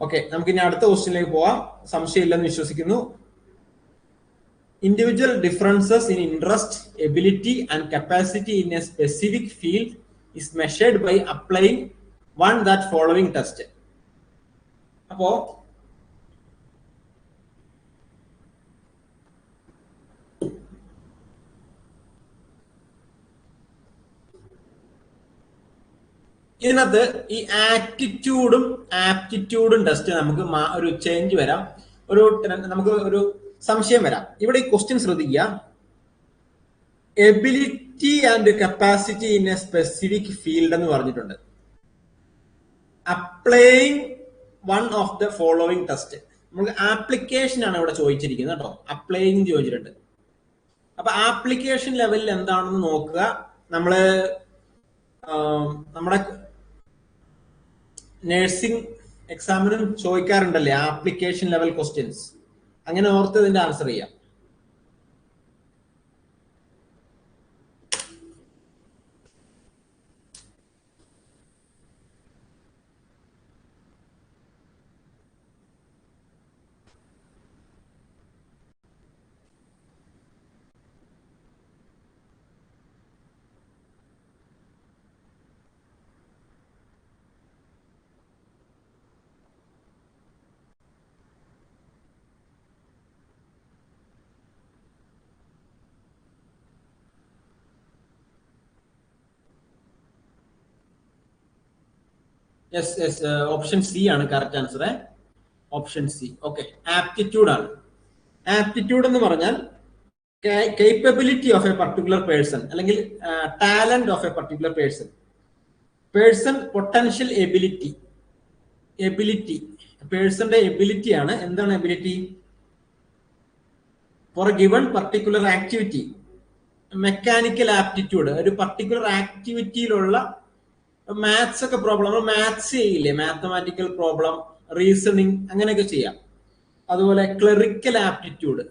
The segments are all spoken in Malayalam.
ഓക്കെ നമുക്ക് ഇനി അടുത്ത ക്വസ്റ്റ്യനിലേക്ക് പോവാം. സംശയമില്ലെന്ന് വിശ്വസിക്കുന്നു. Individual differences in interest ability and capacity in a specific field is measured by applying one that following test അപ്പോ ഇതിനകത്ത് ഈ ആറ്റിറ്റ്യൂഡും ആപ്റ്റിറ്റ്യൂഡും ടെസ്റ്റ് നമുക്ക് ഒരു ചേഞ്ച് വരാം. ഒരു നമുക്ക് ഒരു സംശയം വരാം. ഇവിടെ ഈ ക്വസ്റ്റ്യൻ ശ്രദ്ധിക്കുക. Ability and capacity in a specific field എന്ന് പറഞ്ഞിട്ടുണ്ട്. Applying one of the following test നമുക്ക് ആപ്ലിക്കേഷൻ ആണ് ഇവിടെ ചോദിച്ചിരിക്കുന്നത് കേട്ടോ. അപ്ലൈയിങ് ചോദിച്ചിട്ടുണ്ട്. അപ്പൊ ആപ്ലിക്കേഷൻ ലെവലിൽ എന്താണെന്ന് നോക്കുക. നമ്മൾ നമ്മുടെ നഴ്സിംഗ് എക്സാമിനും ചോദിക്കാറുണ്ടല്ലേ? ആപ്ലിക്കേഷൻ ലെവൽ ക്വസ്റ്റ്യൻസ് അങ്ങനെ ഓർത്ത് ഇതിന്റെ ആൻസർ ചെയ്യാം. യെസ് യെസ് ഓപ്ഷൻ സി ആണ് correct answer option C okay aptitude ആണ്. ആപ്റ്റിറ്റ്യൂഡ് എന്ന് പറഞ്ഞാൽ capability of a particular person അല്ലെങ്കിൽ talent of a particular person person potential ability ability പേഴ്സന്റെ ability ആണ്. എന്താണ് ability for given particular activity mechanical aptitude ഒരു പർട്ടിക്കുലർ ആക്ടിവിറ്റിയിലുള്ള മാത്സ് ഒക്കെ പ്രോബ്ലം നമ്മൾ മാത്സ് ചെയ്യില്ലേ? മാത്തമാറ്റിക്കൽ പ്രോബ്ലം റീസണിങ് അങ്ങനെയൊക്കെ ചെയ്യാം. അതുപോലെ clerical aptitude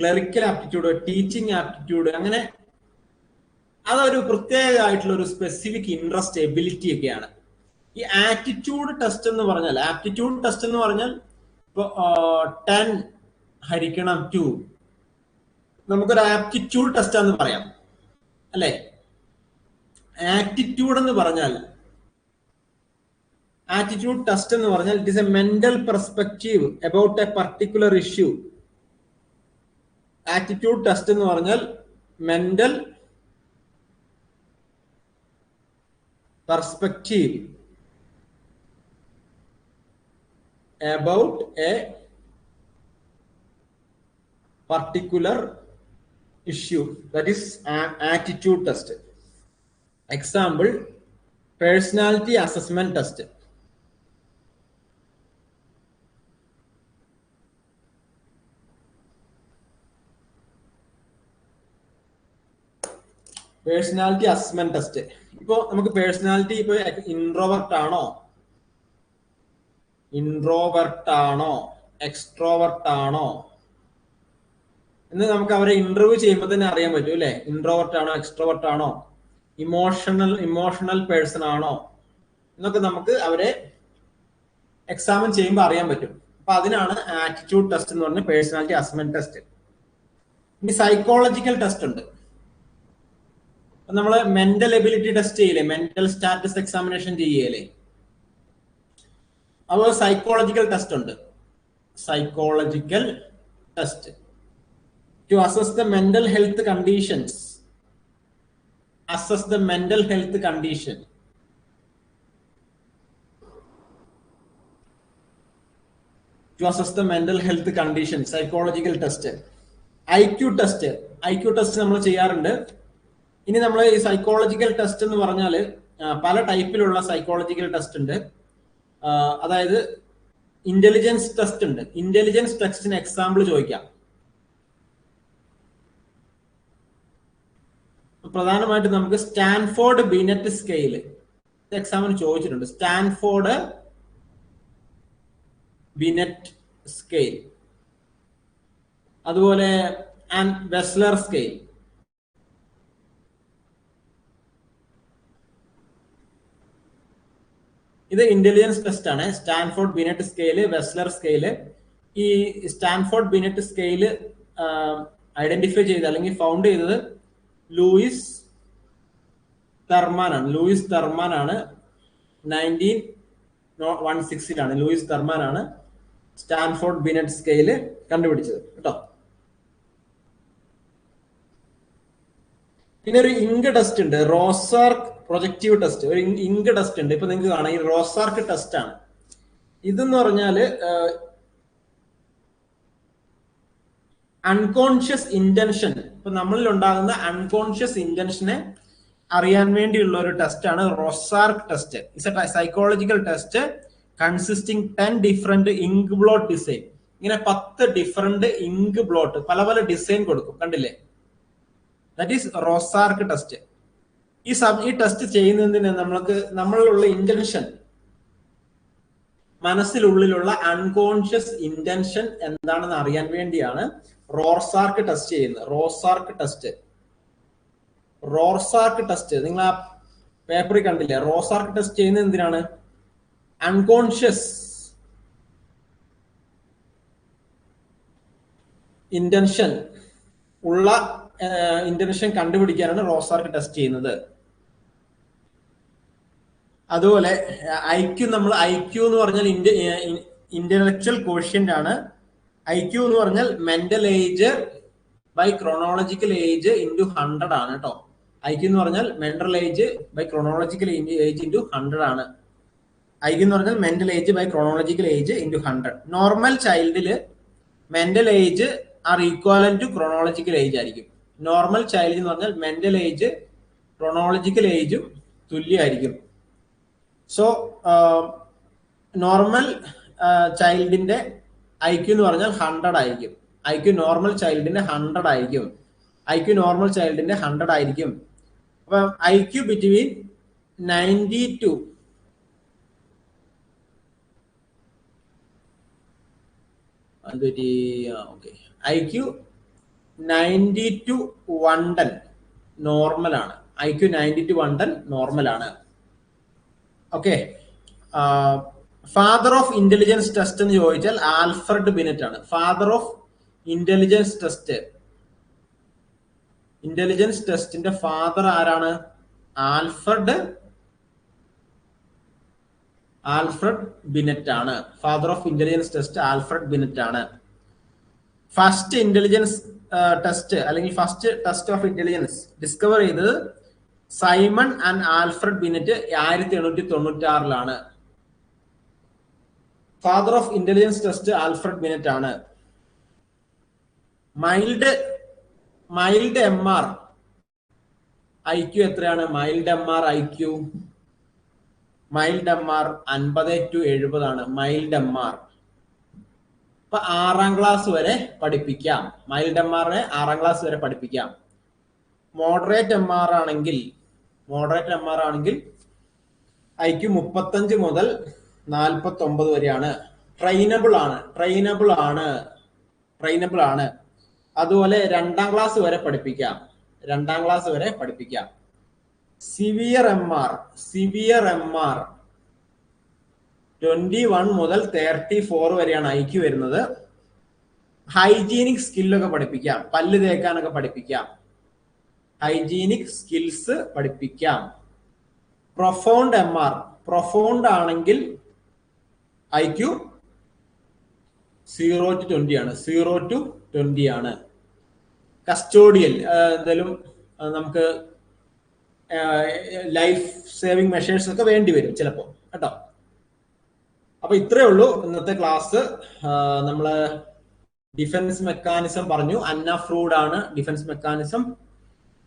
clerical aptitude teaching aptitude അങ്ങനെ അതൊരു പ്രത്യേകമായിട്ടുള്ള ഒരു സ്പെസിഫിക് ഇൻട്രസ്റ്റ് എബിലിറ്റി ഒക്കെയാണ്. ഈ ആറ്റിറ്റ്യൂഡ് ടെസ്റ്റ് എന്ന് പറഞ്ഞാൽ ആപ്റ്റിറ്റ്യൂഡ് ടെസ്റ്റ് എന്ന് പറഞ്ഞാൽ ഇപ്പൊ ടെൻ ഹരിക്കണം ടു നമുക്കൊരു ആപ്റ്റിറ്റ്യൂഡ് ടെസ്റ്റ് ആണെന്ന് പറയാം. അല്ലെ? ആറ്റിറ്റ്യൂഡ് എന്ന് പറഞ്ഞാൽ ആറ്റിറ്റ്യൂഡ് ടെസ്റ്റ് എന്ന് പറഞ്ഞാൽ it is a mental perspective about a particular issue attitude test എന്ന് പറഞ്ഞാൽ mental perspective about a particular issue. That is an attitude test. Example personality assessment test personality assessment test ഇപ്പോ നമുക്ക് പേഴ്സണാലിറ്റി ഇപ്പൊ ഇൻട്രോവർട്ട് ആണോ? ഇൻട്രോവർട്ട് ആണോ? എക്സ്ട്രോവർട്ട് ആണോ? എന്ന് നമുക്ക് അവരെ ഇന്റർവ്യൂ ചെയ്യുമ്പോൾ തന്നെ അറിയാൻ പറ്റും അല്ലെ? ഇൻട്രോവർട്ട് ആണോ എക്സ്ട്രോവർട്ട് ആണോ? ഇമോഷണൽ ഇമോഷണൽ പേഴ്സൺ ആണോ? എന്നൊക്കെ നമുക്ക് അവരെ എക്സാമിൻ ചെയ്യുമ്പോൾ അറിയാൻ പറ്റും. അപ്പൊ അതിനാണ് ആറ്റിറ്റ്യൂഡ് ടെസ്റ്റ് എന്ന് പറഞ്ഞ പേഴ്സണാലിറ്റി അസസ്മെന്റ് ടെസ്റ്റ് ഇനി സൈക്കോളജിക്കൽ ടെസ്റ്റ് ഉണ്ട്. നമ്മൾ മെന്റൽ എബിലിറ്റി ടെസ്റ്റ് ചെയ്യില്ലേ? മെന്റൽ സ്റ്റാറ്റസ് എക്സാമിനേഷൻ ചെയ്യല്ലേ? അപ്പോൾ സൈക്കോളജിക്കൽ ടെസ്റ്റ് ഉണ്ട്. Psychological test to assess the mental health conditions assess the mental health condition. To assess the mental health condition psychological test IQ test. IQ test നമ്മൾ ചെയ്യാറുണ്ട്. ഇനി നമ്മൾ ഈ സൈക്കോളജിക്കൽ ടെസ്റ്റ് എന്ന് പറഞ്ഞാൽ പല ടൈപ്പിലുള്ള സൈക്കോളജിക്കൽ ടെസ്റ്റ് ഉണ്ട്. അതായത് ഇന്റലിജൻസ് ടെസ്റ്റ് ഉണ്ട്. ഇന്റലിജൻസ് ടെസ്റ്റിന് എക്സാമ്പിൾ ചോദിക്കാം. പ്രധാനമായിട്ട് നമുക്ക് സ്റ്റാൻഫോർഡ് ബിനറ്റ് സ്കെയിൽ. എക്സാമിന് ചോദിച്ചിട്ടുണ്ട്. Stanford Binet scale. അതുപോലെ ആൻഡ് വെസ്ലർ സ്കെയിൽ. ഇത് ഇന്റലിജൻസ് ടെസ്റ്റ് ആണ്. Stanford Binet scale Wechsler scale. ഈ സ്റ്റാൻഫോർഡ് ബിനറ്റ് സ്കെയിൽ ഐഡന്റിഫൈ ചെയ്ത് അല്ലെങ്കിൽ ഫൗണ്ട് ചെയ്തത് ലൂയിസ് തെർമാൻ ആണ് ലൂയിസ് തെർമാൻ ആണ് നയന്റീൻ വൺ സിക്സിലാണ് ലൂയിസ് തെർമാൻ ആണ് സ്റ്റാൻഫോർഡ് ബിനറ്റ് സ്കെയിൽ കണ്ടുപിടിച്ചത്. കേട്ടോ? പിന്നെ ഒരു ഇങ്ക് ടെസ്റ്റ് ഉണ്ട്. Rorschach projective test. ഒരു ഇങ്ക് ടെസ്റ്റ് ഉണ്ട്. ഇപ്പൊ നിങ്ങൾക്ക് കാണാം. ഈ റോസാർക്ക് ടെസ്റ്റ് ആണ് ഇതെന്ന് പറഞ്ഞാൽ അൺകോൺഷ്യസ് ഇന്റൻഷൻ ഇപ്പൊ നമ്മളിൽ ഉണ്ടാകുന്ന അൺകോൺഷ്യസ് ഇന്റൻഷനെ അറിയാൻ വേണ്ടിയുള്ള ഒരു ടെസ്റ്റ് ആണ് Rorschach test it's a psychological test consisting ten different ink blot design ഇങ്ങനെ പത്ത് ഡിഫറെന്റ് ഇങ്ക് ബ്ലോട്ട് പല പല ഡിസൈൻ കൊടുക്കും. കണ്ടില്ലേ? ദാറ്റ് ഈസ് റോസാർക്ക് ടെസ്റ്റ് ഈ സബ് ഈ ടെസ്റ്റ് ചെയ്യുന്നതിന് നമ്മൾക്ക് നമ്മളിലുള്ള ഇന്റൻഷൻ മനസ്സിലുള്ളിലുള്ള അൺകോൺഷ്യസ് ഇന്റൻഷൻ എന്താണെന്ന് അറിയാൻ വേണ്ടിയാണ് റോസാർക്ക് ടെസ്റ്റ് ചെയ്യുന്നത്. Rorschach test. Rorschach test. നിങ്ങൾ ആ പേപ്പറിൽ കണ്ടില്ലേ? റോസാർക്ക് ടെസ്റ്റ് ചെയ്യുന്നത് എന്തിനാണ്? അൺകോൺഷ്യസ് ഇന്റൻഷൻ ഉള്ള ഇന്റൻഷൻ കണ്ടുപിടിക്കാനാണ് റോസാർക്ക് ടെസ്റ്റ് ചെയ്യുന്നത്. അതുപോലെ ഐക്യു നമ്മൾ ഐക്യു എന്ന് പറഞ്ഞാൽ ഇന്റലക്ച്വൽ കോഷ്യന്റ് ആണ്. ഐ ക്യു എന്ന് പറഞ്ഞാൽ mental age by chronological age into hundred ആണ് കേട്ടോ ഐ ക്യു എന്ന് പറഞ്ഞാൽ mental age by chronological age into hundred ആണ്. ഐ ക്യു എന്ന് പറഞ്ഞാൽ mental age by chronological age into hundred normal ചൈൽഡിൽ mental age are equal to chronological age ആയിരിക്കും. നോർമൽ ചൈൽഡ് എന്ന് പറഞ്ഞാൽ മെന്റൽ ഏജ് ക്രോണോളജിക്കൽ ഏജും തുല്യമായിരിക്കും. സോ നോർമൽ ചൈൽഡിന്റെ ഐ ക്യു എന്ന് പറഞ്ഞാൽ ഹൺഡ്രഡ് ആയിരിക്കും. ഐ ക്യു നോർമൽ ചൈൽഡിന്റെ ഹൺഡ്രഡ് ആയിരിക്കും. ഐ ക്യു നോർമൽ ചൈൽഡിന്റെ ഹൺഡ്രഡ് ആയിരിക്കും. അപ്പൊ I Q between ninety to okay I Q ninety to one ten നോർമലാണ് I Q ninety to one ten നോർമലാണ് okay father of intelligence test എന്ന് ചോദിച്ചാൽ ആൽഫ്രഡ് ബിനറ്റ് ആണ്. Father of intelligence test intelligence ടെസ്റ്റിന്റെ ഫാദർ ആരാണ്? ആൽഫ്രഡ് ആൽഫ്രഡ് ബിനറ്റ് ആണ്. Father of intelligence test Alfred Binet ആണ്. ഫസ്റ്റ് ഇന്റലിജൻസ് ടെസ്റ്റ് അല്ലെങ്കിൽ first test of intelligence discover ചെയ്തത് സൈമൺ ആൻഡ് ആൽഫ്രഡ് ബിനറ്റ് ആയിരത്തി എണ്ണൂറ്റി തൊണ്ണൂറ്റി ആറിലാണ് father of intelligence test Alfred Binet ആണ്. Mild mild M R I Q എത്രയാണ്? Mild M R I Q mild M R അൻപത് ടു എഴുപതാണ് മൈൽഡ് എം ആർ ഇപ്പൊ ആറാം ക്ലാസ് വരെ പഠിപ്പിക്കാം. മൈൽഡ് എം ആറിനെ ആറാം ക്ലാസ് വരെ പഠിപ്പിക്കാം. മോഡറേറ്റ് എം ആർ ആണെങ്കിൽ മോഡറേറ്റ് എം ആർ ആണെങ്കിൽ ഐ ക്യു മുപ്പത്തഞ്ച് മുതൽ നാൽപ്പത്തി ഒമ്പത് വരെയാണ്. ട്രെയിനബിൾ ആണ്. ട്രെയിനബിൾ ആണ്. ട്രെയിനബിൾ ആണ്. അതുപോലെ രണ്ടാം ക്ലാസ് വരെ പഠിപ്പിക്കാം. രണ്ടാം ക്ലാസ് വരെ പഠിപ്പിക്കാം. Severe M R severe M R twenty one മുതൽ തേർട്ടി ഫോർ വരെയാണ് ഐക്യു വരുന്നത്. ഹൈജീനിക് സ്കില്ലൊക്കെ പഠിപ്പിക്കാം. പല്ല് തേക്കാനൊക്കെ പഠിപ്പിക്കാം. ഹൈജീനിക് സ്കിൽസ് പഠിപ്പിക്കാം. പ്രൊഫൗണ്ട് എം ആർ പ്രൊഫൗണ്ട് ആണെങ്കിൽ ഐക്യു സീറോ ടു ട്വന്റി ആണ്. സീറോ ടു ട്വന്റി ആണ്. കസ്റ്റോഡിയൽ എന്തായാലും നമുക്ക് ലൈഫ് സേവിങ് മെഷേഴ്സ് ഒക്കെ വേണ്ടി വരും ചിലപ്പോൾ കേട്ടോ? അപ്പൊ ഇത്രയേ ഉള്ളൂ ഇന്നത്തെ ക്ലാസ് നമ്മൾ ഡിഫൻസ് മെക്കാനിസം പറഞ്ഞു. അന്ന ഫ്രൂഡ് ആണ് ഡിഫൻസ് മെക്കാനിസം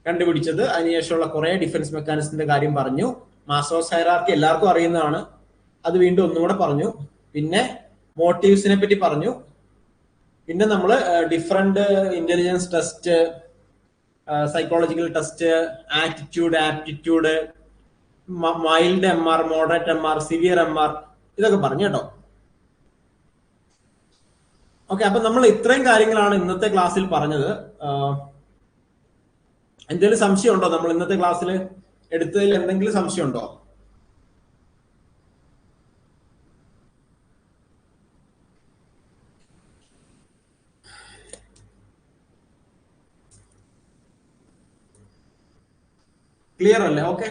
കണ്ടുപിടിച്ചത്. അതിനുശേഷമുള്ള കുറെ ഡിഫൻസ് മെക്കാനിസത്തിന്റെ കാര്യം പറഞ്ഞു. മാസോസ് ഹൈറാർക്കി എല്ലാവർക്കും അറിയുന്നതാണ്. അത് വീണ്ടും ഒന്നുകൂടെ പറഞ്ഞു. പിന്നെ മോട്ടീവ്സിനെ പറ്റി പറഞ്ഞു. പിന്നെ നമ്മൾ different intelligence test psychological test attitude aptitude mild M R moderate M R severe M R ഇതൊക്കെ പറഞ്ഞു കേട്ടോ. ഓക്കെ അപ്പൊ നമ്മൾ ഇത്രയും കാര്യങ്ങളാണ് ഇന്നത്തെ ക്ലാസ്സിൽ പറഞ്ഞത്. എന്തെങ്കിലും സംശയം ഉണ്ടോ നമ്മൾ ഇന്നത്തെ ക്ലാസ്സിൽ എടുത്തതിൽ എന്തെങ്കിലും സംശയം ഉണ്ടോ ക്ലിയർ അല്ലേ? ഓക്കെ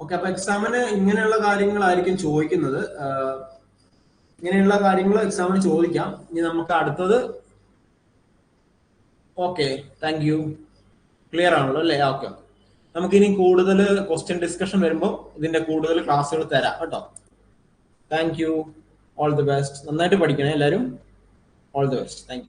ഓക്കെ അപ്പൊ എക്സാമിന് ഇങ്ങനെയുള്ള കാര്യങ്ങളായിരിക്കും ചോദിക്കുന്നത്. ഇങ്ങനെയുള്ള കാര്യങ്ങൾ എക്സാമിന് ചോദിക്കാം. ഇനി നമുക്ക് അടുത്തത്. ഓക്കെ താങ്ക് യു ക്ലിയർ ആണല്ലോ അല്ലേ? ഓക്കെ നമുക്ക് ഇനി കൂടുതൽ ക്വസ്റ്റ്യൻ ഡിസ്കഷൻ വരുമ്പോൾ ഇതിന്റെ കൂടുതൽ ക്ലാസ്സുകൾ തരാം കേട്ടോ. Thank you all the best നന്നായിട്ട് പഠിക്കണേ എല്ലാവരും ഓൾ ദി ബെസ്റ്റ് താങ്ക്